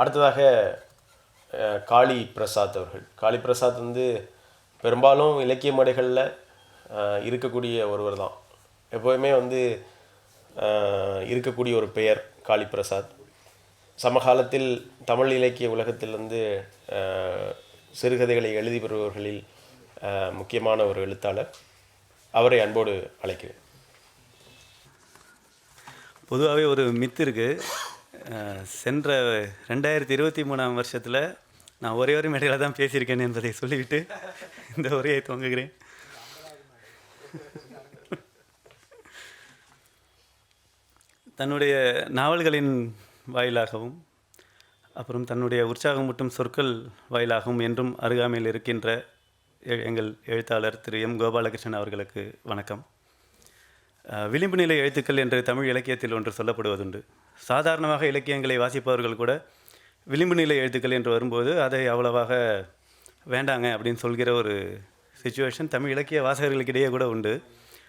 அடுத்ததாக காளி பிரசாத் அவர்கள். காளி பிரசாத் வந்து பெரும்பாலும் இலக்கிய மேடைகளில் இருக்கக்கூடிய ஒருவர் தான். எப்போவுமே வந்து இருக்கக்கூடிய ஒரு பெயர் காளி பிரசாத் சமகாலத்தில் தமிழ் இலக்கிய உலகத்தில் வந்து சிறுகதைகளை எழுதி பெறுபவர்களில் முக்கியமான ஒரு எழுத்தாளர். அவரை அன்போடு அழைக்கிறேன். பொதுவாகவே ஒரு மித்து இருக்குது சென்ற ரெண்டாயிரத்தி இருபத்தி மூணாம் வருஷத்தில் நான் ஒரே ஒரு மேடையில் தான் பேசியிருக்கேன் என்பதை சொல்லிவிட்டு இந்த உரையை துவங்குகிறேன். தன்னுடைய நாவல்களின் வாயிலாகவும் அப்புறம் தன்னுடைய உற்சாகமூட்டும் சொற்கள் வாயிலாகவும் என்றும் அருகாமையில் இருக்கின்ற எ- எங்கள் எழுத்தாளர் திரு எம் கோபாலகிருஷ்ணன் அவர்களுக்கு வணக்கம். விளிம்பு நிலை எழுத்துக்கள் என்று தமிழ் இலக்கியத்தில் ஒன்று சொல்லப்படுவதுண்டு. சாதாரணமாக இலக்கியங்களை வாசிப்பவர்கள் கூட விளிம்பு நிலை எழுத்துக்கள் என்று வரும்போது அதை அவ்வளவாக வேண்டாங்க அப்படின்னு சொல்கிற ஒரு சுச்சுவேஷன் தமிழ் இலக்கிய வாசகர்களுக்கிடையே கூட உண்டு.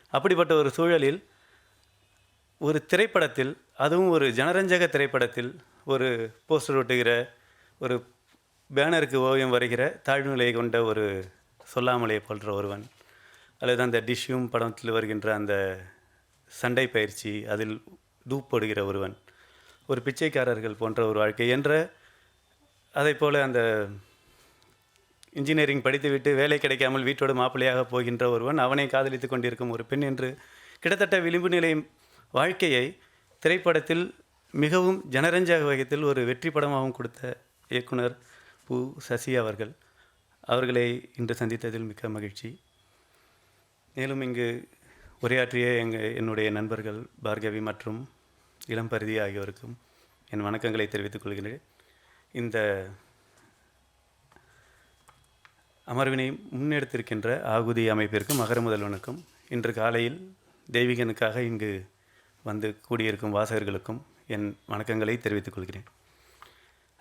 அப்படிப்பட்ட ஒரு சூழலில் ஒரு திரைப்படத்தில் அதுவும் ஒரு ஜனரஞ்சக திரைப்படத்தில் ஒரு போஸ்டர் ஒட்டுகிற ஒரு பேனருக்கு ஓவியம் வரைகிற தாழ்நிலை கொண்ட ஒரு சொல்லாமலே போன்ற ஒருவன் அல்லது அந்த டிஷ்யூம் படத்தில் வருகின்ற அந்த சண்டை பயிற்சி அதில் தூப்படுகிற ஒருவன் ஒரு பிச்சைக்காரர்கள் போன்ற ஒரு வாழ்க்கை என்ற அதைப் போல் அந்த இன்ஜினியரிங் படித்துவிட்டு வேலை கிடைக்காமல் வீட்டோடு மாப்பிள்ளையாக போகின்ற ஒருவன் அவனை காதலித்து கொண்டிருக்கும் ஒரு பெண் என்று கிட்டத்தட்ட விளிம்பு நிலை வாழ்க்கையை திரைப்படத்தில் மிகவும் ஜனரஞ்சக வகையத்தில் ஒரு வெற்றி படமாகவும் கொடுத்த இயக்குனர் பு. சசி அவர்கள். அவர்களை இன்று சந்தித்ததில் மிக்க மகிழ்ச்சி. மேலும் இங்கு உரையாற்றிய எங்கள் என்னுடைய நண்பர்கள் பார்கவி மற்றும் இளம்பருதி ஆகியோருக்கும் என் வணக்கங்களை தெரிவித்துக் கொள்கிறேன். இந்த அமர்வினை முன்னெடுத்திருக்கின்ற ஆகுதி அமைப்பிற்கும் மகர முதல்வனுக்கும் இன்று காலையில் தெய்வீகனுக்காக இங்கு வந்து கூடியிருக்கும் வாசகர்களுக்கும் என் வணக்கங்களை தெரிவித்துக் கொள்கிறேன்.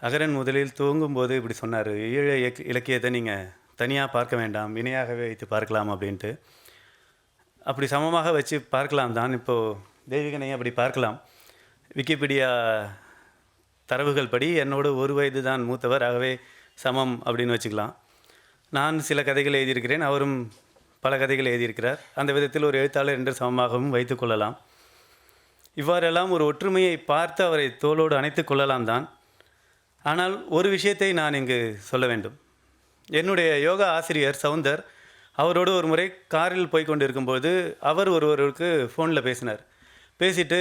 அகரன் முதலில் துவங்கும்போது இப்படி சொன்னார் ஈழ இலக்- இலக்கியத்தை நீங்கள் தனியாக பார்க்க வேண்டாம் இணையாகவே வைத்து பார்க்கலாம் அப்படின்ட்டு. அப்படி சமமாக வச்சு பார்க்கலாம் தான் இப்போது தெய்வீகனை அப்படி பார்க்கலாம். விக்கிபீடியா தரவுகள் படி என்னோட ஒரு வயது தான் மூத்தவர். ஆகவே சமம் அப்படின்னு வச்சுக்கலாம். நான் சில கதைகள் எழுதியிருக்கிறேன். அவரும் பல கதைகள் எழுதியிருக்கிறார். அந்த விதத்தில் ஒரு எழுத்தாளர் என்று சமமாகவும் வைத்துக்கொள்ளலாம் இவ்வாறெல்லாம் ஒரு ஒற்றுமையை பார்த்து அவரை தோளோடு அணைத்து கொள்ளலாம் தான். ஆனால் ஒரு விஷயத்தை நான் இங்கு சொல்ல வேண்டும். என்னுடைய யோகா ஆசிரியர் சவுந்தர் அவரோடு ஒரு முறை காரில் போய் கொண்டிருக்கும்போது அவர் ஒருவருக்கு ஃபோனில் பேசினார். பேசிட்டு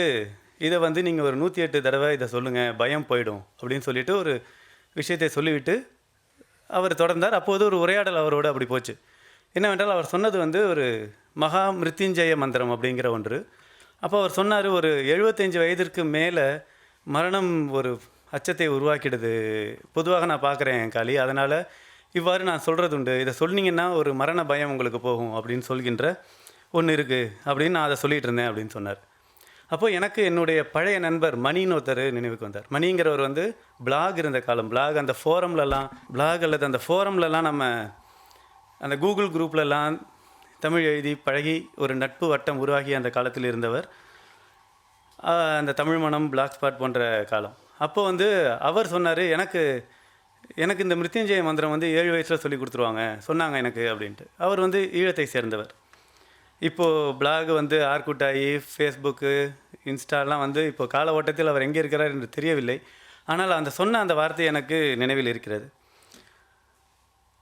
இதை வந்து நீங்கள் ஒரு நூற்றி எட்டு தடவை இதை சொல்லுங்கள் பயம் போயிடும் அப்படின்னு சொல்லிட்டு ஒரு விஷயத்தை சொல்லிவிட்டு அவர் தொடர்ந்தார். அப்போது ஒரு உரையாடல் அவரோடு அப்படி போச்சு. என்னவென்றால் அவர் சொன்னது வந்து ஒரு மகா மிருத்யுஞ்சய மந்திரம் அப்படிங்கிற ஒன்று. அப்போ அவர் சொன்னார் ஒரு எழுபத்தஞ்சு வயதிற்கு மேலே மரணம் ஒரு அச்சத்தை உருவாக்கிடுது. பொதுவாக நான் பார்க்குறேன் காளி அதனால் இவ்வாறு நான் சொல்கிறது உண்டு இதை சொன்னீங்கன்னா ஒரு மரண பயம் உங்களுக்கு போகும் அப்படின்னு சொல்கின்ற ஒன்று இருக்குது அப்படின்னு நான் அதை சொல்லிகிட்டு இருந்தேன் அப்படின்னு சொன்னார். அப்போ எனக்கு என்னுடைய பழைய நண்பர் மணின்னு ஒருத்தர் நினைவுக்கு வந்தார். மணிங்கிறவர் வந்து பிளாக் இருந்த காலம் பிளாக் அந்த ஃபோரம்லலாம் பிளாக் அல்லது அந்த ஃபோரம்லலாம் நம்ம அந்த கூகுள் குரூப்லலாம் தமிழ் எழுதி பழகி ஒரு நட்பு வட்டம் உருவாகி அந்த காலத்தில் இருந்தவர். அந்த தமிழ் மனம் பிளாக் ஸ்பாட் போன்ற காலம். அப்போது வந்து அவர் சொன்னார் எனக்கு எனக்கு இந்த மிருத்யுஞ்சய மந்திரம் வந்து ஏழு வயசில் சொல்லி கொடுத்துருவாங்க. சொன்னாங்க எனக்கு அப்படின்ட்டு. அவர் வந்து ஈழத்தை சேர்ந்தவர். இப்போது பிளாக் வந்து ஆர்குட் ஆகி ஃபேஸ்புக்கு இன்ஸ்டாலாம் வந்து இப்போ கால ஓட்டத்தில் அவர் எங்கே இருக்கிறார் என்று தெரியவில்லை. ஆனால் அந்த சொன்ன அந்த வார்த்தை எனக்கு நினைவில் இருக்கிறது.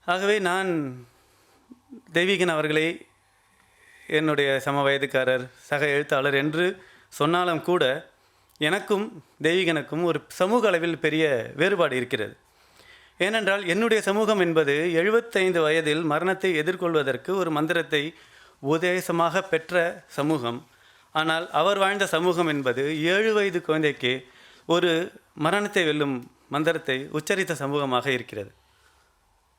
ஆகவே நான் தெய்வீகன் அவர்களை என்னுடைய சம வயதுக்காரர் சக எழுத்தாளர் என்று சொன்னாலும் கூட எனக்கும் தெய்வீகனுக்கும் ஒரு சமூக அளவில் பெரிய வேறுபாடு இருக்கிறது. ஏனென்றால் என்னுடைய சமூகம் என்பது எழுபத்தைந்து வயதில் மரணத்தை எதிர்கொள்வதற்கு ஒரு மந்திரத்தை உபதேசமாக பெற்ற சமூகம். ஆனால் அவர் வாழ்ந்த சமூகம் என்பது ஏழு வயது குழந்தைக்கு ஒரு மரணத்தை வெல்லும் மந்திரத்தை உச்சரித்த சமூகமாக இருக்கிறது.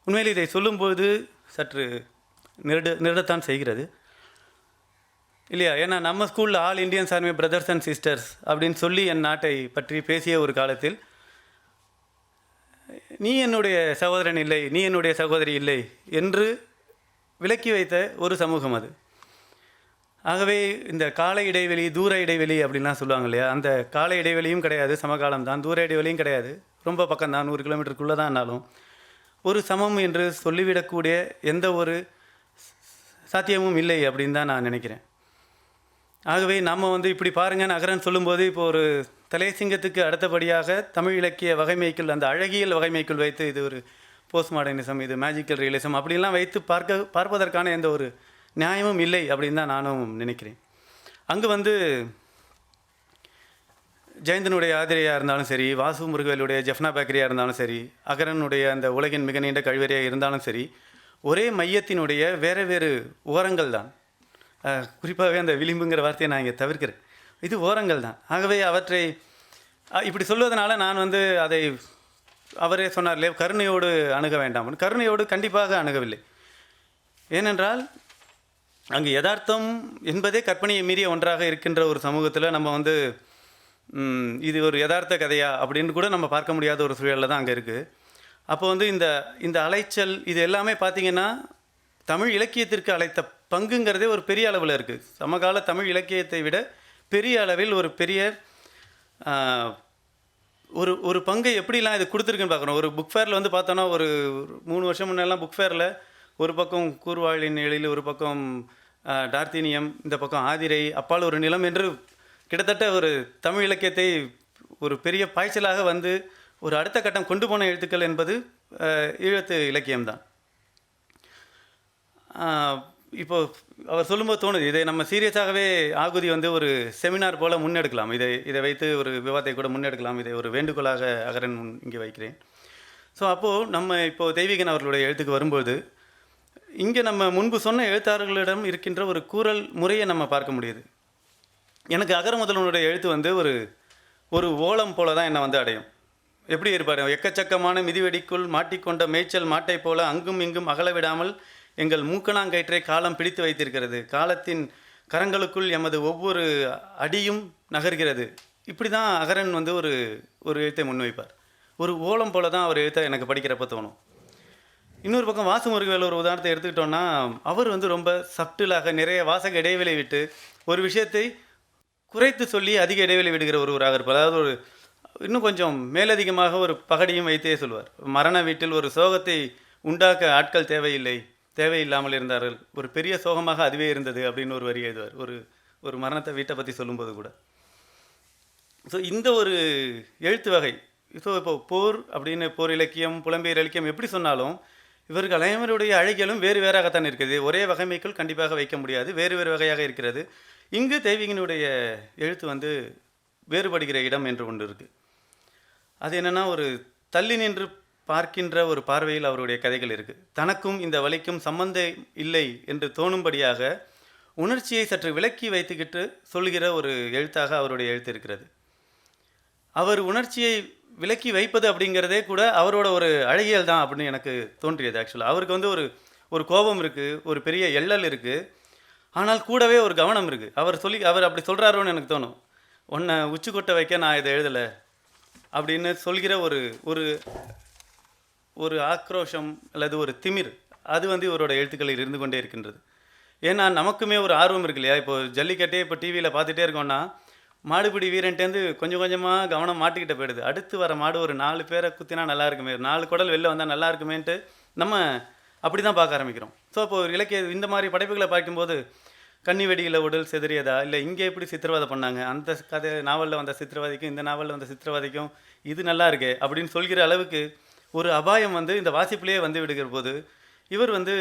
உண்மையில் இதை சொல்லும்போது சற்று நிருட நிருடத்தான் செய்கிறது. இல்லையா? ஏன்னா நம்ம ஸ்கூலில் all Indians army brothers and sisters அப்படின்னு சொல்லி என் நாட்டை பற்றி பேசிய ஒரு காலத்தில் நீ என்னுடைய சகோதரன் இல்லை நீ என்னுடைய சகோதரி இல்லை என்று விலக்கி வைத்த ஒரு சமூகம் அது. ஆகவே இந்த கால இடைவெளி தூர இடைவெளி அப்படின்லாம் சொல்லுவாங்க இல்லையா? அந்த கால இடைவெளியும் கிடையாது சமகாலம் தான். தூர இடைவெளியும் கிடையாது. ரொம்ப பக்கம் தான் நூறு கிலோமீட்டருக்குள்ளே தான்னாலும் ஒரு சமம் என்று சொல்லிவிடக்கூடிய எந்த ஒரு சாத்தியமும் இல்லை அப்படின்னு தான் நான் நினைக்கிறேன். ஆகவே நம்ம வந்து இப்படி பாருங்கன்னு நகரன் சொல்லும்போது இப்போ ஒரு தலைசிங்கத்துக்கு அடுத்தபடியாக தமிழ் இலக்கிய வகைமைக்குள் அந்த அழகியல் வகைமைக்குள் வைத்து இது ஒரு போஸ்ட் மாடர்னிசம் இது மேஜிக்கல் ரியலிசம் அப்படிலாம் வைத்து பார்க்க பார்ப்பதற்கான எந்த ஒரு நியாயமும் இல்லை அப்படின்னு தான் நானும் நினைக்கிறேன். அங்கே வந்து ஜெயந்தனுடைய ஆதிரியாக இருந்தாலும் சரி வாசு முருகவேலுடைய ஜெஃப்னா பேக்கரியாக இருந்தாலும் சரி அகரனுடைய அந்த உலகின் மிக நீண்ட கழிவறையாக இருந்தாலும் சரி ஒரே மையத்தினுடைய வேறு வேறு ஓரங்கள் தான். குறிப்பாகவே அந்த விளிம்புங்கிற வார்த்தையை நான் இங்கே தவிர்க்கிறேன். இது ஓரங்கள் தான். ஆகவே அவற்றை இப்படி சொல்வதனால நான் வந்து அதை அவரே சொன்னார்லே கருணையோடு அணுக வேண்டாம். கருணையோடு கண்டிப்பாக அணுகவில்லை. ஏனென்றால் அங்கு யதார்த்தம் என்பதே கற்பனையை மீறிய ஒன்றாக இருக்கின்ற ஒரு சமூகத்தில் நம்ம வந்து இது ஒரு யதார்த்த கதையா? அப்படின்னு கூட நம்ம பார்க்க முடியாத ஒரு சூழலில் தான் அங்கே இருக்குது அப்போ வந்து இந்த இந்த அலைச்சல் இது எல்லாமே பார்த்திங்கன்னா தமிழ் இலக்கியத்திற்கு அழைத்த பங்குங்கிறதே ஒரு பெரிய அளவில் இருக்குது சமகால தமிழ் இலக்கியத்தை விட பெரிய அளவில் ஒரு பெரிய ஒரு ஒரு பங்கை எப்படிலாம் இது கொடுத்துருக்குன்னு பார்க்குறோம் ஒரு புக் ஃபேரில் வந்து பார்த்தோன்னா ஒரு மூணு வருஷம் முன்னெல்லாம் புக் ஃபேரில் ஒரு பக்கம் கூர்வாழின் எழில் ஒரு பக்கம் டார்த்தீனியம் இந்த பக்கம் ஆதிரை அப்பால் ஒரு நிலம் என்று கிட்டத்தட்ட ஒரு தமிழ் இலக்கியத்தை ஒரு பெரிய பாய்ச்சலாக வந்து ஒரு அடுத்த கட்டம் கொண்டு போன எழுத்துக்கள் என்பது ஈழத்து இலக்கியம்தான். இப்போ அவர் சொல்லும்போது தோணுது இதை நம்ம சீரியஸாகவே ஆகுதி வந்து ஒரு செமினார் போல் முன்னெடுக்கலாம். இதை இதை வைத்து ஒரு விவாதத்தை கூட முன்னெடுக்கலாம். இதை ஒரு வேண்டுகோளாக அகரன் முன் இங்கே வைக்கிறேன். ஸோ அப்போது நம்ம இப்போது தெய்வீகன் அவர்களுடைய எழுத்துக்கு வரும்போது இங்கே நம்ம முன்பு சொன்ன எழுத்தாளர்களிடம் இருக்கின்ற ஒரு கூறல் முறையை நம்ம பார்க்க முடியுது. எனக்கு அகர முதல்வனுடைய எழுத்து வந்து ஒரு ஒரு ஓலம் போல தான் என்னை வந்து அடையும். எப்படி இருப்பார்? எக்கச்சக்கமான மிதிவெடிக்குள் மாட்டிக்கொண்ட மேய்ச்சல் மாட்டை போல அங்கும் இங்கும் அகல விடாமல் எங்கள் மூக்கணாங்கயிற்றை காலம் பிடித்து வைத்திருக்கிறது. காலத்தின் கரங்களுக்குள் எமது ஒவ்வொரு அடியும் நகர்கிறது. இப்படி தான் அகரன் வந்து ஒரு ஒரு எழுத்தை முன்வைப்பார். ஒரு ஓலம் போல தான் அவர் எழுத்தை எனக்கு படிக்கிறப்ப தோணும். இன்னொரு பக்கம் வாசு முருகவேல் ஒரு உதாரணத்தை எடுத்துக்கிட்டோம்னா அவர் வந்து ரொம்ப சப்டிலாக நிறைய வாசக இடைவெளி விட்டு ஒரு விஷயத்தை குறைத்து சொல்லி அதிக இடைவெளி விடுகிற ஒருவராக இருப்பார். அதாவது ஒரு இன்னும் கொஞ்சம் மேலதிகமாக ஒரு பகடியும் வைத்தே சொல்வார். மரண வீட்டில் ஒரு சோகத்தை உண்டாக்க ஆட்கள் தேவையில்லை. தேவையில்லாமல் இருந்தார்கள். ஒரு பெரிய சோகமாக அதுவே இருந்தது அப்படின்னு ஒரு வரி எழுதுவார். ஒரு ஒரு மரணத்தை வீட்டை பற்றி சொல்லும்போது கூட. ஸோ இந்த ஒரு எழுத்து வகை ஸோ இப்போ போர் அப்படின்னு போர் இலக்கியம் புலம்பெயர் இலக்கியம் எப்படி சொன்னாலும் இவர்கள் அனைவருடைய அழகியலும் வேறு வேறாகத்தான் இருக்குது. ஒரே வகைமைக்குள் கண்டிப்பாக வைக்க முடியாது. வேறு வேறு வகையாக இருக்கிறது. இங்கு தெய்வீகனுடைய எழுத்து வந்து வேறுபடுகிற இடம் என்று ஒன்று இருக்குது அது என்னென்னா ஒரு தள்ளி நின்று பார்க்கின்ற ஒரு பார்வையில் அவருடைய கதைகள் இருக்குது தனக்கும் இந்த வழிக்கும் சம்பந்தம் இல்லை என்று தோணும்படியாக உணர்ச்சியை சற்று விலக்கி வைத்துக்கிட்டு சொல்கிற ஒரு எழுத்தாக அவருடைய எழுத்து இருக்கிறது. அவர் உணர்ச்சியை விலக்கி வைப்பது அப்படிங்கிறதே கூட அவரோட ஒரு அழகியல் தான் அப்படின்னு எனக்கு தோன்றியது ஆக்சுவலாக அவருக்கு வந்து ஒரு ஒரு கோபம் இருக்குது ஒரு பெரிய எள்ளல் இருக்குது ஆனால் கூடவே ஒரு கவனம் இருக்குது அவர் சொல்லி அவர் அப்படி சொல்கிறாரோன்னு எனக்கு தோணும். உன்னை உச்சி கொட்ட வைக்க நான் இதை எழுதலை அப்படின்னு சொல்கிற ஒரு ஒரு ஒரு ஆக்ரோஷம் அல்லது ஒரு திமிர் அது வந்து இவரோட எழுத்துக்களில் இருந்து கொண்டே இருக்கின்றது. ஏன்னா நமக்குமே ஒரு ஆர்வம் இருக்கு இல்லையா? இப்போ ஜல்லிக்கட்டே இப்போ டிவியில் பார்த்துட்டே இருக்கோம்னா மாடுபிடி வீரன்ட்டேருந்து கொஞ்சம் கொஞ்சமாக கவனம் மாட்டிக்கிட்ட போயிடுது. அடுத்து வர மாடு ஒரு நாலு பேரை குத்தினா நல்லா இருக்குமே ஒரு நாலு குடல் வெளில வந்தால் நல்லா இருக்குமேன்ட்டு நம்ம அப்படி தான் பார்க்க ஆரம்பிக்கிறோம். ஸோ இப்போ ஒரு இலக்கிய இந்த மாதிரி படைப்புகளை பார்க்கும்போது கன்னி வெடியில் உடல் செதறியதா? இல்லை இங்கே எப்படி சித்திரவதை பண்ணாங்க? அந்த கதை நாவலில் வந்த சித்திரவதைக்கும் இந்த நாவலில் வந்த சித்திரவதைக்கும் இது நல்லா இருக்கே அப்படின்னு சொல்கிற அளவுக்கு ஒரு அபாயம் வந்து இந்த வாசிப்பிலேயே வந்து விடுகிற போது இவர் வந்து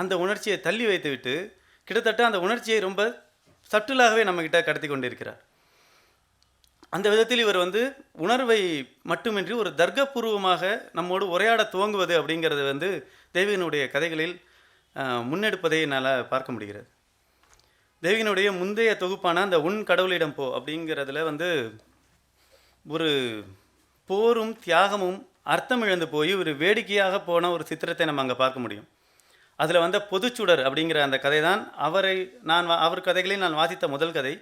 அந்த உணர்ச்சியை தள்ளி வைத்து விட்டு கிட்டத்தட்ட அந்த உணர்ச்சியை ரொம்ப சட்டிலாகவே நம்மக்கிட்ட கடத்தி கொண்டிருக்கிறார். அந்த விதத்தில் இவர் வந்து உணர்வை மட்டுமின்றி ஒரு தர்க்கபூர்வமாக நம்மோடு உரையாட துவங்குவது அப்படிங்கிறது வந்து தேவியனுடைய கதைகளில் முன்னெடுப்பதை என்னால் பார்க்க முடிகிறது. தேவியனுடைய முந்தைய தொகுப்பான அந்த உன் கடவுளிடம் போ அப்படிங்கிறதுல வந்து ஒரு போரும் தியாகமும் அர்த்தம் இழந்து போய் ஒரு வேடிக்கையாக போன ஒரு சித்திரத்தை நம்ம அங்கே பார்க்க முடியும். அதில் வந்த பொதுச்சுடர் அப்படிங்கிற அந்த கதை தான் அவரை நான் வா- அவர் கதைகளில் நான் வாசித்த முதல் கதை.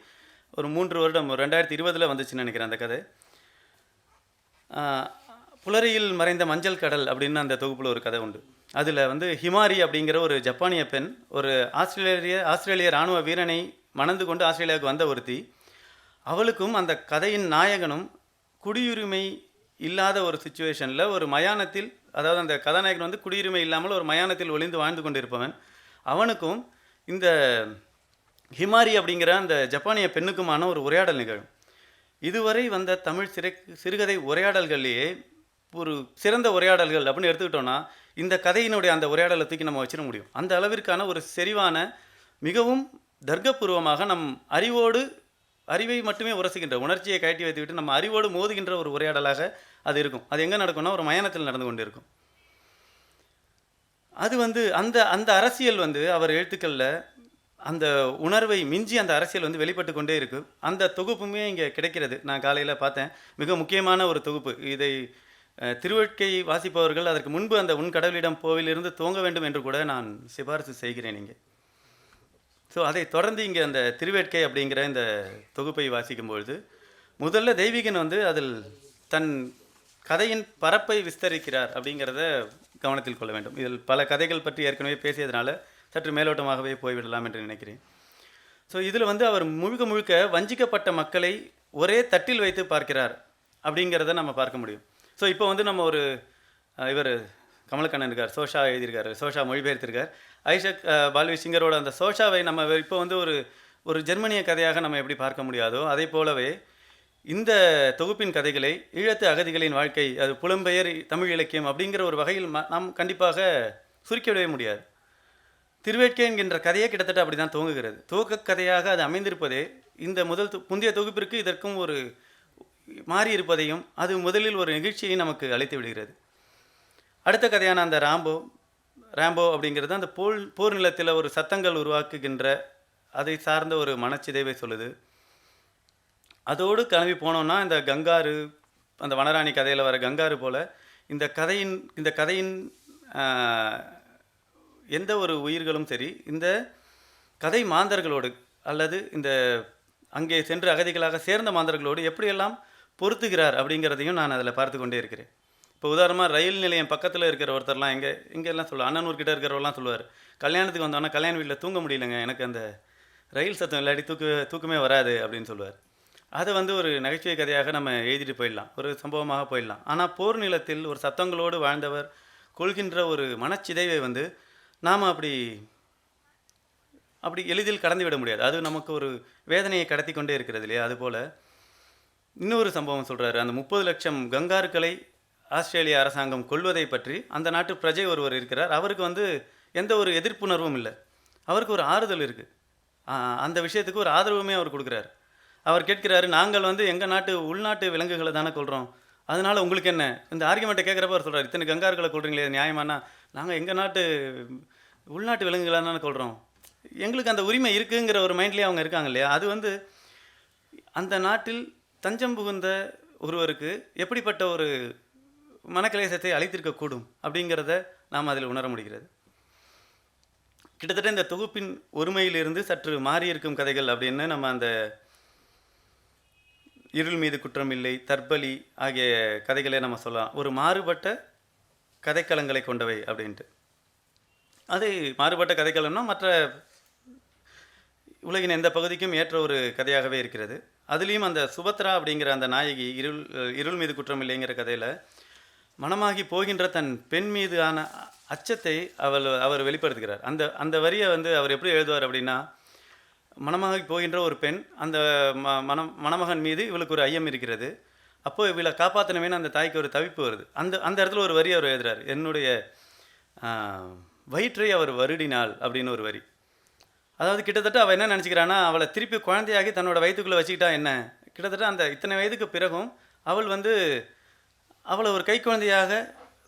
ஒரு மூன்று வருடம் ரெண்டாயிரத்தி இருபதில் வந்துச்சுன்னு நினைக்கிறேன் அந்த கதை. புலரியில் மறைந்த மஞ்சள் கடல் அப்படின்னு அந்த தொகுப்பில் ஒரு கதை உண்டு. அதில் வந்து ஹிமாரி அப்படிங்கிற ஒரு ஜப்பானிய பெண் ஒரு ஆஸ்திரேலிய ஆஸ்திரேலிய இராணுவ வீரனை மணந்து கொண்டு ஆஸ்திரேலியாவுக்கு வந்த ஒருத்தி. அவளுக்கும் அந்த கதையின் நாயகனும் குடியுரிமை இல்லாத ஒரு சுச்சுவேஷனில் ஒரு மயானத்தில் அதாவது அந்த கதாநாயகன் வந்து குடியுரிமை இல்லாமல் ஒரு மயானத்தில் ஒளிந்து வாழ்ந்து கொண்டிருப்பவன். அவனுக்கும் இந்த ஹிமாரி அப்படிங்கிற அந்த ஜப்பானிய பெண்ணுக்குமான ஒரு உரையாடல் நிகழும். இதுவரை வந்த தமிழ் சிறை சிறுகதை உரையாடல்கள்லேயே ஒரு சிறந்த உரையாடல்கள் அப்படின்னு எடுத்துக்கிட்டோன்னா இந்த கதையினுடைய அந்த உரையாடலை தூக்கி நம்ம வச்சிட முடியும். அந்த அளவிற்கான ஒரு செறிவான மிகவும் தர்க்கபூர்வமாக நம் அறிவோடு அறிவை மட்டுமே உரசுகின்ற உணர்ச்சியை கட்டி வைத்துவிட்டு நம்ம அறிவோடு மோதுகின்ற ஒரு உரையாடலாக அது இருக்கும். அது எங்கே நடக்கும்னா ஒரு மயானத்தில் நடந்து கொண்டு இருக்கும் அது வந்து அந்த அந்த அரசியல் வந்து அவர் எழுத்துக்களில் அந்த உணர்வை மிஞ்சி அந்த அரசியல் வந்து வெளிப்பட்டு கொண்டே இருக்கும் அந்த தொகுப்புமே இங்கே கிடைக்கிறது. நான் காலையில் பார்த்தேன். மிக முக்கியமான ஒரு தொகுப்பு. இதை அஹ், திருவட்கை வாசிப்பவர்கள் அதற்கு முன்பு அந்த உன் கடவுளிடம் போவிலிருந்து துவங்க வேண்டும் என்று கூட நான் சிபாரிசு செய்கிறேன் இங்கே. ஸோ அதை தொடர்ந்து இங்கே அந்த திருவேட்கை அப்படிங்கிற இந்த தொகுப்பை வாசிக்கும் பொழுது முதல்ல தெய்வீகன் வந்து அதில் தன் கதையின் பரப்பை விஸ்தரிக்கிறார் அப்படிங்கிறத கவனத்தில் கொள்ள வேண்டும். இதில் பல கதைகள் பற்றி ஏற்கனவே பேசியதுனால சற்று மேலோட்டமாகவே போய்விடலாம் என்று நினைக்கிறேன். ஸோ இதில் வந்து அவர் முழுக்க முழுக்க வஞ்சிக்கப்பட்ட மக்களை ஒரே தட்டில் வைத்து பார்க்கிறார் அப்படிங்கிறத நம்ம பார்க்க முடியும். ஸோ இப்போ வந்து நம்ம ஒரு இவர் கமலக்கண்ணன் இருக்கார் சோஷா எழுதியிருக்காரு சோஷா மொழிபெயர்த்திருக்கார். ஐஷக் பால்வி சிங்கரோட அந்த சோஷாவை நம்ம இப்போ வந்து ஒரு ஒரு ஜெர்மனிய கதையாக நம்ம எப்படி பார்க்க முடியாதோ அதே போலவே இந்த தொகுப்பின் கதைகளை ஈழத்து அகதிகளின் வாழ்க்கை அது புலம்பெயர் தமிழ் இலக்கியம் அப்படிங்கிற ஒரு வகையில் நாம் கண்டிப்பாக சுருக்கிவிடவே முடியாது. திருவேட்கை என்கின்ற கதையே கிட்டத்தட்ட அப்படி தான் துவங்குகிறது. துவக்க கதையாக அது அமைந்திருப்பதே இந்த முதல் தொ- முந்தைய தொகுப்பிற்கு இதற்கும் ஒரு மாறி இருப்பதையும் அது முதலில் ஒரு நிகழ்ச்சியை நமக்கு அழைத்து விடுகிறது. அடுத்த கதையான அந்த ராம்போ ராம்போ அப்படிங்கிறது அந்த போல் போர் நிலத்தில் ஒரு சத்தங்கள் உருவாக்குகின்ற அதை சார்ந்த ஒரு மனச்சிதைவை சொல்லுது. அதோடு கிளம்பி போனோம்னா இந்த கங்காரு அந்த வனராணி கதையில் வர கங்காரு போல இந்த கதையின் இந்த கதையின் எந்த ஒரு உயிர்களும் சரி இந்த கதை மாந்தர்களோடு அல்லது இந்த அங்கே சென்று அகதிகளாக சேர்ந்த மாந்தர்களோடு எப்படியெல்லாம் பொருத்துகிறார் அப்படிங்கிறதையும் நான் அதில் பார்த்து கொண்டே இருக்கிறேன். இப்போ உதாரணமாக ரயில் நிலையம் பக்கத்தில் இருக்கிற ஒருத்தர்லாம் எங்கே இங்கெல்லாம் சொல்லுவார். அண்ணனூர் கிட்ட இருக்கிறவரெல்லாம் சொல்லுவார். கல்யாணத்துக்கு வந்தோன்னா கல்யாண வீட்டில் தூங்க முடியலங்க. எனக்கு அந்த ரயில் சத்தம் இல்லாட்டி தூக்கு தூக்கமே வராது அப்படின்னு சொல்லுவார். அதை வந்து ஒரு நகைச்சுவை கதையாக நம்ம எழுதிட்டு போயிடலாம். ஒரு சம்பவமாக போயிடலாம். ஆனால் போர் நிலத்தில் ஒரு சத்தங்களோடு வாழ்ந்தவர் கொள்கின்ற ஒரு மனச்சிதைவை வந்து நாம் அப்படி அப்படி எளிதில் கடந்து விட முடியாது. அது நமக்கு ஒரு வேதனையை கடத்தி கொண்டே இருக்கிறது இல்லையா? அதுபோல் இன்னொரு சம்பவம் சொல்கிறாரு அந்த முப்பது லட்சம் கங்காருக்களை ஆஸ்திரேலிய அரசாங்கம் கொள்வதை பற்றி அந்த நாட்டு பிரஜை ஒருவர் இருக்கிறார். அவருக்கு வந்து எந்த ஒரு எதிர்ப்புணர்வும் இல்லை. அவருக்கு ஒரு ஆறுதல் இருக்குது அந்த விஷயத்துக்கு ஒரு ஆதரவுமே அவர் கொடுக்குறாரு. அவர் கேட்கிறாரு நாங்கள் வந்து எங்கள் நாட்டு உள்நாட்டு விலங்குகளை தானே கொள்கிறோம் அதனால் உங்களுக்கு என்ன? இந்த ஆர்குமெண்ட்டை கேட்குறப்ப அவர் சொல்கிறார் இத்தனை கங்காருக்களை கொள்றீங்களே நியாயமானா? நாங்கள் எங்கள் நாட்டு உள்நாட்டு விலங்குகளை தானே கொள்கிறோம் எங்களுக்கு அந்த உரிமை இருக்குங்கிற ஒரு மைண்ட்லேயே அவங்க இருக்காங்க இல்லையா? அது வந்து அந்த நாட்டில் தஞ்சம் புகுந்த ஒருவருக்கு எப்படிப்பட்ட ஒரு மனக்கலேசத்தை அழித்திருக்கக்கூடும் அப்படிங்கிறத நாம் அதில் உணர முடிகிறது. கிட்டத்தட்ட இந்த தொகுப்பின் ஒருமையிலிருந்து சற்று மாறியிருக்கும் கதைகள் அப்படின்னு நம்ம அந்த இருள் மீது குற்றம் இல்லை தற்பலி ஆகிய கதைகளை நம்ம சொல்லலாம். ஒரு மாறுபட்ட கதைக்களங்களை கொண்டவை அப்படின்ட்டு. அது மாறுபட்ட கதைக்களம்னா மற்ற உலகின் எந்த பகுதிக்கும் ஏற்ற ஒரு கதையாகவே இருக்கிறது. அதுலேயும் அந்த சுபத்ரா அப்படிங்கிற அந்த நாயகி இருள் இருள் மீது குற்றம் இல்லைங்கிற கதையில் மனமாகி போகின்ற தன் பெண் மீதான அச்சத்தை அவள் அவர் வெளிப்படுத்துகிறார். அந்த அந்த வரியை வந்து அவர் எப்படி எழுதுவார் அப்படின்னா மணமாகி போகின்ற ஒரு பெண் அந்த ம மணம் மணமகன் மீது இவளுக்கு ஒரு ஐயம் இருக்கிறது. அப்போது இவளை காப்பாற்றணுமேனு அந்த தாய்க்கு ஒரு தவிப்பு வருது. அந்த அந்த இடத்துல ஒரு வரி அவர் எழுதுறார். என்னுடைய வயிற்றை அவர் வருடினாள் அப்படின்னு ஒரு வரி. அதாவது கிட்டத்தட்ட அவள் என்ன நினச்சிக்கிறான்னா அவளை திருப்பி குழந்தையாகி தன்னோட வயிற்றுக்குள்ளே வச்சுக்கிட்டா என்ன? கிட்டத்தட்ட அந்த இத்தனை வயதுக்கு பிறகும் அவள் வந்து அவளை ஒரு கை குழந்தையாக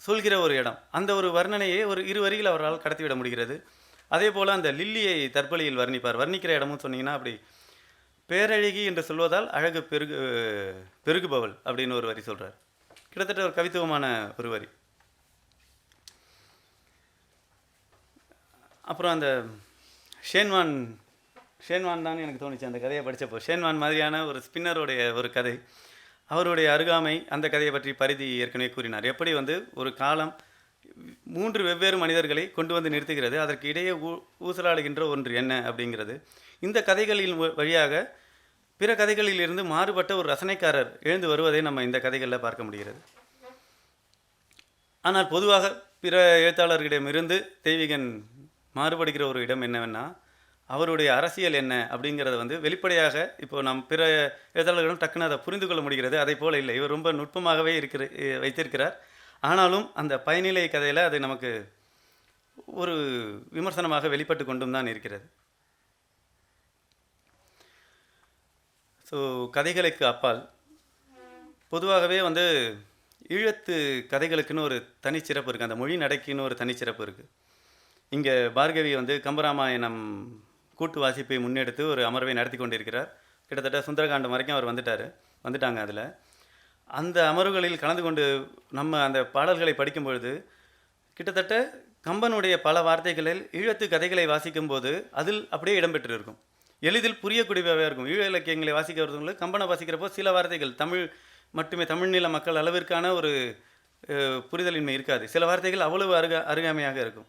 சொல்கிற ஒரு இடம். அந்த ஒரு வர்ணனையை ஒரு இரு வரியில் அவரால் கடத்திவிட முடிகிறது. அதே போல் அந்த லில்லியை தற்பலியில் வர்ணிப்பார். வர்ணிக்கிற இடமும் சொன்னீங்கன்னா அப்படி பேரழகி என்று சொல்வதால் அழகு பெருகு பெருகுபவள் அப்படின்னு ஒரு வரி சொல்கிறார் கிட்டத்தட்ட ஒரு கவித்துவமான ஒரு வரி. அப்புறம் அந்த ஷேன்வான் ஷேன்வான் தான் எனக்கு தோணுச்சு அந்த கதையை படித்தப்போ ஷேன்வான் மாதிரியான ஒரு ஸ்பின்னருடைய ஒரு கதை. அவருடைய அருகாமை அந்த கதையை பற்றி பரிதி ஏற்கனவே கூறினார். எப்படி வந்து ஒரு காலம் மூன்று வெவ்வேறு மனிதர்களை கொண்டு வந்து நிறுத்துகிறது அதற்கு இடையே ஊ ஊசலாடுகின்ற ஒன்று என்ன அப்படிங்கிறது. இந்த கதைகளின் வ- வழியாக பிற கதைகளில் இருந்து மாறுபட்ட ஒரு ரசனைக்காரர் எழுந்து வருவதை நம்ம இந்த கதைகளில் பார்க்க முடிகிறது. ஆனால் பொதுவாக பிற எழுத்தாளர்களிடமிருந்து தெய்வீகன் மாறுபடுகிற ஒரு இடம் என்னவென்னா அவருடைய அரசியல் என்ன அப்படிங்கிறத வந்து வெளிப்படையாக இப்போ நம் பிற எழுத்தாளர்களும் டக்குன்னு அதை புரிந்து கொள்ள முடிகிறது. அதே போல் இல்லை. இவர் ரொம்ப நுட்பமாகவே இருக்கிற வைத்திருக்கிறார். ஆனாலும் அந்த பயனிலை கதையில் அது நமக்கு ஒரு விமர்சனமாக வெளிப்பட்டு கொண்டும் தான் இருக்கிறது. ஸோ கதைகளுக்கு அப்பால். பொதுவாகவே வந்து ஈழத்து கதைகளுக்குன்னு ஒரு தனிச்சிறப்பு இருக்குது அந்த மொழி நடைக்குன்னு ஒரு தனிச்சிறப்பு இருக்குது இங்கே பார்கவி வந்து கம்பராமாயணம் கூட்டு வாசிப்பை முன்னெடுத்து ஒரு அமர்வை நடத்தி கொண்டிருக்கிறார். கிட்டத்தட்ட சுந்தரகாண்டம் வரைக்கும் அவர் வந்துட்டார். வந்துட்டாங்க அதில். அந்த அமர்வுகளில் கலந்து கொண்டு நம்ம அந்த பாடல்களை படிக்கும் பொழுது கிட்டத்தட்ட கம்பனுடைய பல வார்த்தைகளில் ஈழத்து கதைகளை வாசிக்கும்போது அதில் அப்படியே இடம்பெற்று இருக்கும் எளிதில் புரியக்கூடியவையாக இருக்கும். ஈழ இலக்கியங்களை வாசிக்கிறவங்களுக்கு கம்பனை வாசிக்கிறப்போ சில வார்த்தைகள் தமிழ் மட்டுமே தமிழ்நில மக்கள் அளவிற்கான ஒரு புரிதலின்மை இருக்காது. சில வார்த்தைகள் அவ்வளவு அருகா அருகாமையாக இருக்கும்.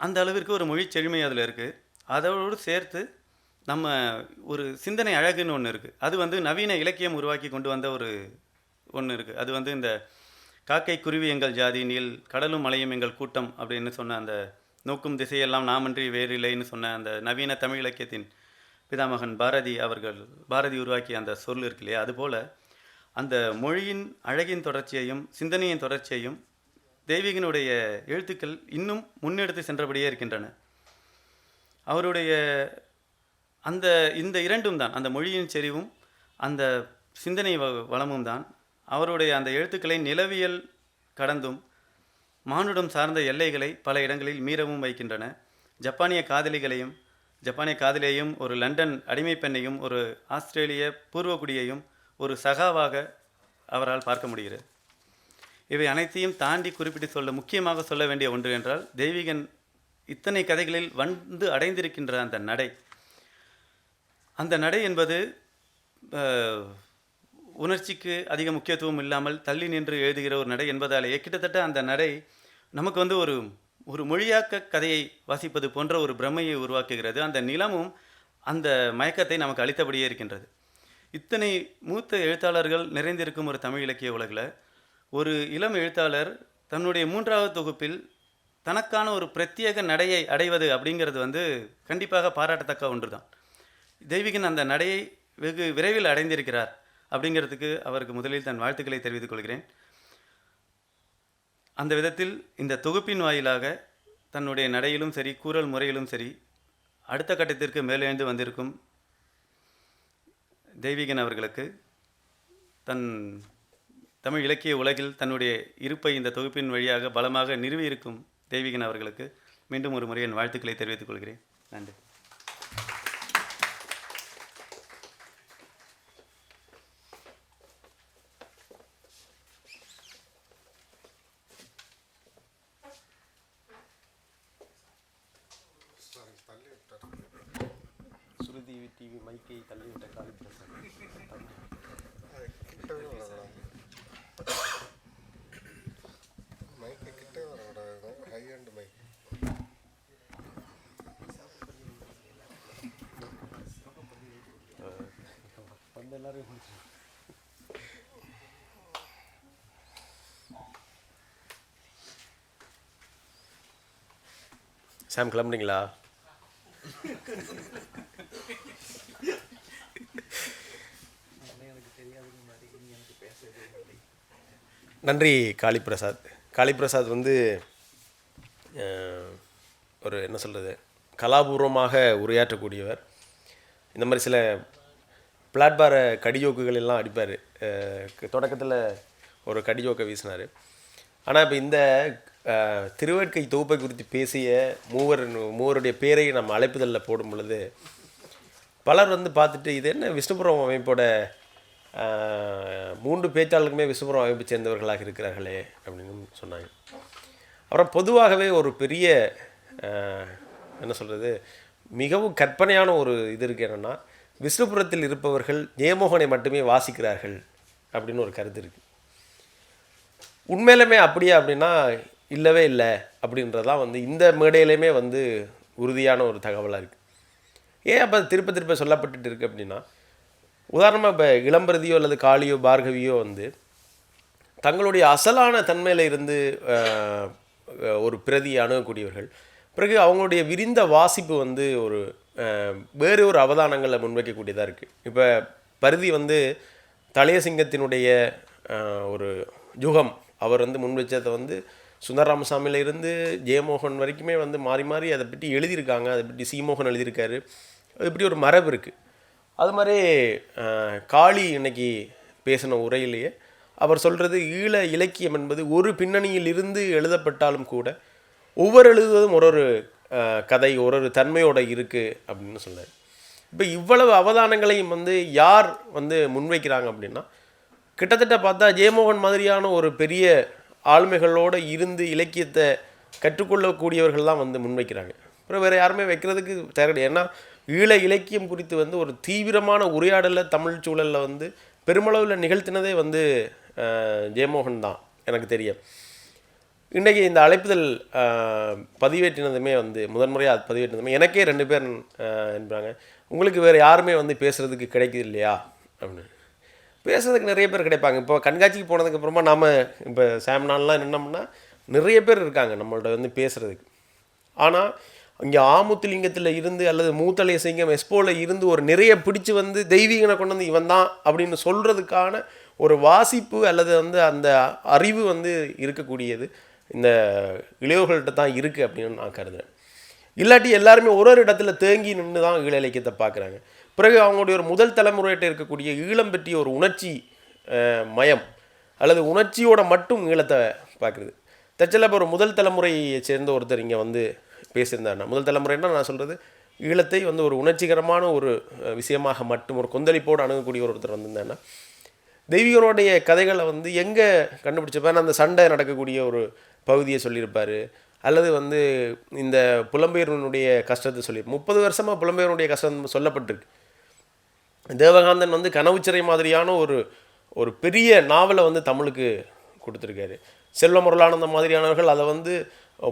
அந்த அளவிற்கு ஒரு மொழி செழுமை அதில் இருக்குது அதோடு சேர்த்து நம்ம ஒரு சிந்தனை அழகுன்னு ஒன்று இருக்குது அது வந்து நவீன இலக்கியம் உருவாக்கி கொண்டு வந்த ஒரு ஒன்று இருக்குது அது வந்து இந்த காக்கை குருவி எங்கள் ஜாதி நீல் கடலும் மலையும் எங்கள் கூட்டம் அப்படின்னு சொன்ன அந்த நோக்கும் திசையெல்லாம் நாமன்றி வேறில்லைன்னு சொன்ன அந்த நவீன தமிழ் இலக்கியத்தின் பிதாமகன் பாரதி அவர்கள் பாரதி உருவாக்கிய அந்த சொல் இருக்கு இல்லையா? அதுபோல் அந்த மொழியின் அழகின் தொடர்ச்சியையும் சிந்தனையின் தொடர்ச்சியையும் தெய்வீகனுடைய எழுத்துக்கள் இன்னும் முன்னெடுத்து சென்றபடியே இருக்கின்றன. அவருடைய அந்த இந்த இரண்டும் தான் அந்த மொழியின் செறிவும் அந்த சிந்தனை வ- வளமும் தான். அவருடைய அந்த எழுத்துக்களை நிலவியல் கடந்தும் மானுடம் சார்ந்த எல்லைகளை பல இடங்களில் மீறவும் வைக்கின்றன. ஜப்பானிய காதலிகளையும் ஜப்பானிய காதலியையும் ஒரு லண்டன் அடிமை பெண்ணையும் ஒரு ஆஸ்திரேலிய பூர்வகுடியையும் ஒரு சகாவாக அவரால் பார்க்க முடிகிறது. இவை அனைத்தையும் தாண்டி குறிப்பிட்டு சொல்ல முக்கியமாக சொல்ல வேண்டிய ஒன்று என்றால் தெய்வீகன் இத்தனை கதைகளில் வந்து அடைந்திருக்கின்ற அந்த நடை. அந்த நடை என்பது உணர்ச்சிக்கு அதிக முக்கியத்துவம் இல்லாமல் தள்ளி நின்று எழுதுகிற ஒரு நடை என்பதாலேயே கிட்டத்தட்ட அந்த நடை நமக்கு வந்து ஒரு ஒரு மொழியாக்க கதையை வாசிப்பது போன்ற ஒரு பிரமையை உருவாக்குகிறது. அந்த நிலமும் அந்த மயக்கத்தை நமக்கு அளித்தபடியே இருக்கின்றது. இத்தனை மூத்த எழுத்தாளர்கள் நிறைந்திருக்கும் ஒரு தமிழ் இலக்கிய உலகில் ஒரு இளம் எழுத்தாளர் தன்னுடைய மூன்றாவது தொகுப்பில் தனக்கான ஒரு பிரத்யேக நடையை அடைவது அப்படிங்கிறது வந்து கண்டிப்பாக பாராட்டத்தக்க ஒன்று தான் தெய்வீகன் அந்த நடையை வெகு விரைவில் அடைந்திருக்கிறார் அப்படிங்கிறதுக்கு அவருக்கு முதலில் தன் வாழ்த்துக்களை தெரிவித்துக் கொள்கிறேன். அந்த விதத்தில் இந்த தொகுப்பின் வாயிலாக தன்னுடைய நடையிலும் சரி கூறல் முறையிலும் சரி அடுத்த கட்டத்திற்கு மேலெழுந்து வந்திருக்கும் தெய்வீகன் அவர்களுக்கு தன் தமிழ் இலக்கிய உலகில் தன்னுடைய இருப்பை இந்த தொகுப்பின் வழியாக பலமாக நிறுவியிருக்கும் தெய்வீகன் அவர்களுக்கு மீண்டும் ஒரு முறை என் வாழ்த்துக்களை தெரிவித்துக் கொள்கிறேன். நன்றி. சுருதி டிவி மைக்கை தள்ளிவிட்ட காளி பிரசாத் மைக்கு கிட்ட வரக்கூடாது ஹை அண்ட் மைக் வந்து எல்லாரும் சாம் கிளம்புறீங்களா நன்றி காளிப்பிரசாத் காளிப்பிரசாத் வந்து ஒரு என்ன சொல்கிறது கலாபூர்வமாக உரையாற்றக்கூடியவர். இந்த மாதிரி சில பிளாட்பார கடிஜோக்குகள் எல்லாம் அடிப்பார். தொடக்கத்தில் ஒரு கடிஜோக்கை வீசினார். ஆனால் இப்போ இந்த திருவேட்கை தொகுப்பை குறித்து பேசிய மூவர் மூவருடைய பேரை நம்ம அழைப்புதலில் போடும் பொழுது பலர் வந்து பார்த்துட்டு இது என்ன விஷ்ணுபுரம் அமைப்போட மூன்று பேச்சாளருக்குமே விசுவரம் அமைப்பு சேர்ந்தவர்களாக இருக்கிறார்களே அப்படின்னு சொன்னாங்க. அப்புறம் பொதுவாகவே ஒரு பெரிய என்ன சொல்கிறது மிகவும் கற்பனையான ஒரு இது இருக்குது என்னென்னா விஷ்ணுபுரத்தில் இருப்பவர்கள் ஜெயமோகனை மட்டுமே வாசிக்கிறார்கள் அப்படின்னு ஒரு கருத்து இருக்குது உண்மையிலுமே அப்படியே அப்படின்னா இல்லவே இல்லை அப்படின்றதான் வந்து இந்த மேடையிலையுமே வந்து உறுதியான ஒரு தகவலாக இருக்குது ஏன் அப்போ திருப்ப திருப்ப சொல்லப்பட்டுட்டு இருக்குது அப்படின்னா உதாரணமாக இப்போ இளம்பிரதியோ அல்லது காளியோ பார்கவியோ வந்து தங்களுடைய அசலான தன்மையில் இருந்து ஒரு பிரதியை அணுகக்கூடியவர்கள். பிறகு அவங்களுடைய விரிந்த வாசிப்பு வந்து ஒரு வேறு ஒரு அவதானங்களை முன்வைக்கக்கூடியதாக இருக்குது இப்போ பருதி வந்து தலையசிங்கத்தினுடைய ஒரு யுகம். அவர் வந்து முன்வச்சதை வந்து சுந்தர் ராமசாமியில இருந்து ஜெயமோகன் வரைக்குமே வந்து மாறி மாறி அதை பற்றி எழுதியிருக்காங்க. அதை பற்றி சீமோகன் எழுதியிருக்காரு. அது இப்படி ஒரு மரபு இருக்குது அது மாதிரி காளி இன்னைக்கு பேசின உரையிலேயே அவர் சொல்கிறது ஈழ இலக்கியம் என்பது ஒரு பின்னணியில் இருந்து எழுதப்பட்டாலும் கூட ஒவ்வொரு எழுதுவதும் ஒரு ஒரு கதை ஒரு ஒரு தன்மையோட இருக்குது அப்படின்னு சொன்னார் இப்போ இவ்வளவு அவதானங்களையும் வந்து யார் வந்து முன்வைக்கிறாங்க அப்படின்னா கிட்டத்தட்ட பார்த்தா ஜெயமோகன் மாதிரியான ஒரு பெரிய ஆளுமைகளோடு இருந்து இலக்கியத்தை கற்றுக்கொள்ளக்கூடியவர்கள் தான் வந்து முன்வைக்கிறாங்க. அப்புறம் வேறு யாருமே வைக்கிறதுக்கு தயாரில்லை. ஏன்னா ஈழ இலக்கியம் குறித்து வந்து ஒரு தீவிரமான உரையாடலில் தமிழ் சூழலில் வந்து பெருமளவில் நிகழ்த்தினதே வந்து ஜெயமோகன் தான் எனக்கு தெரியும். இன்றைக்கி இந்த அழைப்புதல் பதிவேற்றினதுமே வந்து முதன்முறையாக அது பதிவேற்றினதுமே எனக்கே ரெண்டு பேர் என்பாங்க. உங்களுக்கு வேறு யாருமே வந்து பேசுகிறதுக்கு கிடைக்குது இல்லையா அப்படின்னு. பேசுகிறதுக்கு நிறைய பேர் கிடைப்பாங்க. இப்போ கண்காட்சிக்கு போனதுக்கப்புறமா நாம் இப்போ சாம்னான்லாம் நின்னோம்னா நிறைய பேர் இருக்காங்க நம்மள்ட்ட வந்து பேசுகிறதுக்கு ஆனால் இங்கே ஆமுத்துலிங்கத்தில் இருந்து அல்லது மூத்தலைய சிங்கம் எஸ்போவில் இருந்து ஒரு நிறைய பிடிச்சு வந்து தெய்வீகனை கொண்டு வந்து இவன் தான் அப்படின்னு சொல்கிறதுக்கான ஒரு வாசிப்பு அல்லது வந்து அந்த அறிவு வந்து இருக்கக்கூடியது. இந்த இளையோர்கள்ட்ட தான் இருக்குது அப்படின்னு நான் கருதுகிறேன் இல்லாட்டி எல்லாருமே ஒரு ஒரு இடத்துல தேங்கி நின்று தான் ஈழ இலக்கியத்தை பார்க்குறாங்க. பிறகு அவங்களுடைய ஒரு முதல் தலைமுறையிட்ட இருக்கக்கூடிய ஈழம் பற்றிய ஒரு உணர்ச்சி மயம் அல்லது உணர்ச்சியோட மட்டும் ஈழத்தை பார்க்குறது. தச்சல இப்போ ஒரு முதல் தலைமுறையை சேர்ந்த ஒருத்தர் இங்கே வந்து பேசியிருந்தாருன்னா முதல் தலைமுறைன்னா நான் சொல்கிறது ஈழத்தை வந்து ஒரு உணர்ச்சிகரமான ஒரு விஷயமாக மட்டும் ஒரு கொந்தளிப்போடு அணுகக்கூடிய ஒருத்தர் வந்திருந்தேன்னா தெய்வீகனுடைய கதைகளை வந்து எங்கே கண்டுபிடிச்சப்ப அந்த சண்டை நடக்கக்கூடிய ஒரு பகுதியை சொல்லியிருப்பார். அல்லது வந்து இந்த புலம்பெயர்வனுடைய கஷ்டத்தை சொல்லி முப்பது வருஷமாக புலம்பெயர்வனுடைய கஷ்டம் சொல்லப்பட்டிருக்கு. தேவகாந்தன் வந்து கனவுச்சிறை மாதிரியான ஒரு ஒரு பெரிய நாவலை வந்து தமிழுக்கு கொடுத்துருக்காரு. செல்வ முரளானந்த மாதிரியானவர்கள் அதை வந்து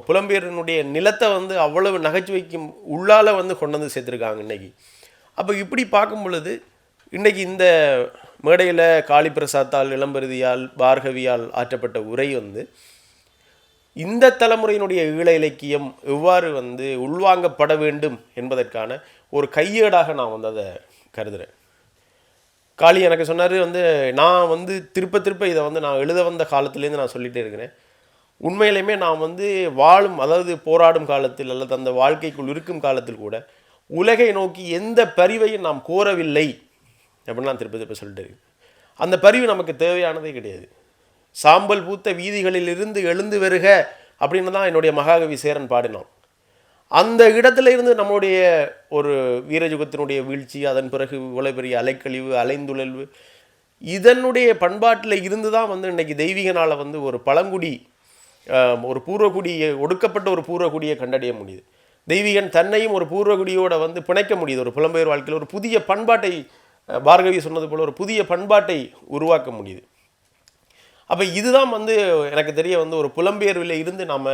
புலம்பெயரனுடைய நிலத்தை வந்து அவ்வளவு நகைச்சுவைக்கும் உள்ளால் வந்து கொண்டு வந்து சேர்த்துருக்காங்க இன்னைக்கு. அப்போ இப்படி பார்க்கும் பொழுது இன்னைக்கு இந்த மேடையில் காளிப்பிரசாத்தால் இளம்பருதியால் பார்கவியால் ஆற்றப்பட்ட உரை வந்து இந்த தலைமுறையினுடைய ஈழ இலக்கியம் எவ்வாறு வந்து உள்வாங்கப்பட வேண்டும் என்பதற்கான ஒரு கையேடாக நான் வந்து அதை கருதுகிறேன் காளி எனக்கு சொன்னார் வந்து நான் வந்து திருப்ப திருப்ப இதை வந்து நான் எழுத வந்த காலத்துலேருந்து நான் சொல்லிகிட்டே இருக்கிறேன். உண்மையிலுமே நாம் வந்து வாழும் அதாவது போராடும் காலத்தில் அல்லது அந்த வாழ்க்கைக்குள் இருக்கும் காலத்தில் கூட உலகை நோக்கி எந்த பரிவையும் நாம் கோரவில்லை அப்படின்னு நான் திருப்பி சொல்லிட்டு இருக்கேன் அந்த பரிவு நமக்கு தேவையானதே கிடையாது. சாம்பல் பூத்த வீதிகளில் இருந்து எழுந்து வருக அப்படின்னு தான் என்னுடைய மகாகவி சேரன் பாடினான். அந்த இடத்துல இருந்து நம்முடைய ஒரு வீரயுகத்தினுடைய வீழ்ச்சி அதன் பிறகு இவ்வளோ பெரிய அலைக்கழிவு அலைந்துழல்வு இதனுடைய பண்பாட்டில் இருந்து தான் வந்து இன்னைக்கு தெய்வீகனால் வந்து ஒரு பழங்குடி ஒரு பூர்வகுடியை ஒடுக்கப்பட்ட ஒரு பூர்வகுடியை கண்டடைய முடியுது. தெய்வீகன் தன்னையும் ஒரு பூர்வகுடியோட வந்து பிணைக்க முடியுது. ஒரு புலம்பெயர் வாழ்க்கையில் ஒரு புதிய பண்பாட்டை பார்கவி சொன்னது போல் ஒரு புதிய பண்பாட்டை உருவாக்க முடியுது. அப்போ இதுதான் வந்து எனக்கு தெரிய வந்து ஒரு புலம்பெயர்வில் இருந்து நாம்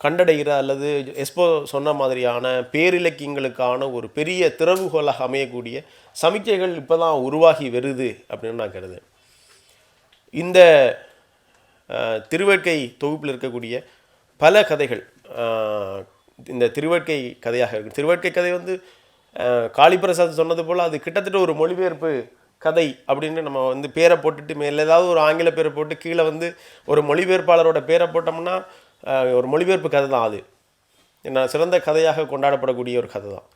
கண்டடைகிற அல்லது எஸ்போ சொன்ன மாதிரியான பேரிலக்கியங்களுக்கான ஒரு பெரிய திறவுகோலாக அமையக்கூடிய சமிக்கைகள் இப்போ தான் உருவாகி வருது அப்படின்னு நான் கருது இந்த திருவேட்கை தொகுப்பில் இருக்கக்கூடிய பல கதைகள் இந்த திருவேட்கை கதையாக இருக்கு. திருவேட்கை கதை வந்து காளிபிரசாத் காளிப்பிரசாத் சொன்னது போல் அது கிட்டத்தட்ட ஒரு மொழிபெயர்ப்பு கதை அப்படின்னு நம்ம வந்து பேரை போட்டுட்டு மேலே ஏதாவது ஒரு ஆங்கில பேரை போட்டு கீழே வந்து ஒரு மொழிபெயர்ப்பாளரோட பேரை போட்டோம்னா ஒரு மொழிபெயர்ப்பு கதை தான் அது. என்ன சிறந்த கதையாக கொண்டாடப்படக்கூடிய ஒரு கதை தான்.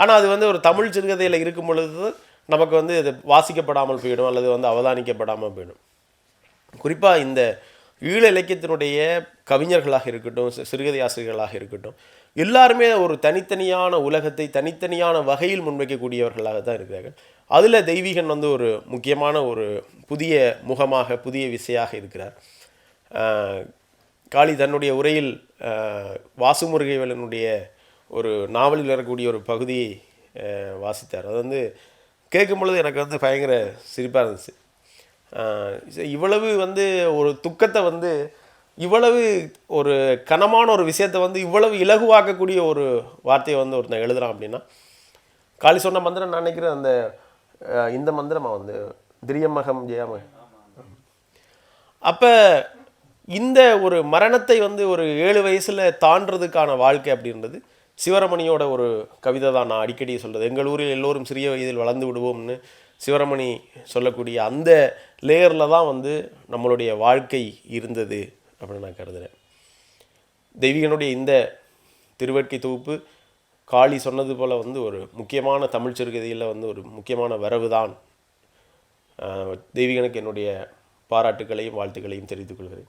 ஆனால் அது வந்து ஒரு தமிழ் சிறுகதையில் இருக்கும் பொழுது நமக்கு வந்து அது வாசிக்கப்படாமல் போயிடும் அல்லது வந்து அவதானிக்கப்படாமல் போயிடும். குறிப்பாக இந்த ஈழ இலக்கியத்தினுடைய கவிஞர்களாக இருக்கட்டும் சிறுகதை ஆசிரியர்களாக இருக்கட்டும் எல்லாருமே ஒரு தனித்தனியான உலகத்தை தனித்தனியான வகையில் முன்வைக்கக்கூடியவர்களாக தான் இருக்கிறார்கள். அதில் தெய்வீகன் வந்து ஒரு முக்கியமான ஒரு புதிய முகமாக புதிய விசையாக இருக்கிறார். காளி தன்னுடைய உரையில் வாசுமுருகைவலனுடைய ஒரு நாவலில் வரக்கூடிய ஒரு பகுதியை வாசித்தார். அது வந்து கேட்கும் பொழுது எனக்கு வந்து பயங்கர சிரிப்பாக இருந்துச்சு. இவ்வளவு வந்து ஒரு துக்கத்தை வந்து இவ்வளவு ஒரு கனமான ஒரு விஷயத்தை வந்து இவ்வளவு இலகுவாக்கக்கூடிய ஒரு வார்த்தையை வந்து ஒருத்தன் எழுதுகிறான் அப்படின்னா காளி சொன்ன மந்திரம் நான் நினைக்கிறேன் அந்த இந்த மந்திரமா வந்து திரியமகம் ஜெயமகம். அப்போ இந்த ஒரு மரணத்தை வந்து ஒரு ஏழு வயசில் தாண்டுறதுக்கான வாழ்க்கை அப்படின்றது சிவரமணியோட ஒரு கவிதை தான் நான் அடிக்கடி சொல்கிறது எங்கள் ஊரில் எல்லோரும் சிறிய வயதில் வளர்ந்து விடுவோம்னு சிவரமணி சொல்லக்கூடிய அந்த லேயரில் தான் வந்து நம்மளுடைய வாழ்க்கை இருந்தது அப்படின்னு நான் கருதுகிறேன் தெய்வீகனுடைய இந்த திருவெட்கை தொகுப்பு காளி சொன்னது போல் வந்து ஒரு முக்கியமான தமிழ் சிறுகதையில் வந்து ஒரு முக்கியமான வரவு தான். தெய்வீகனுக்கு என்னுடைய பாராட்டுக்களையும் வாழ்த்துக்களையும் தெரிவித்துக் கொள்கிறேன்.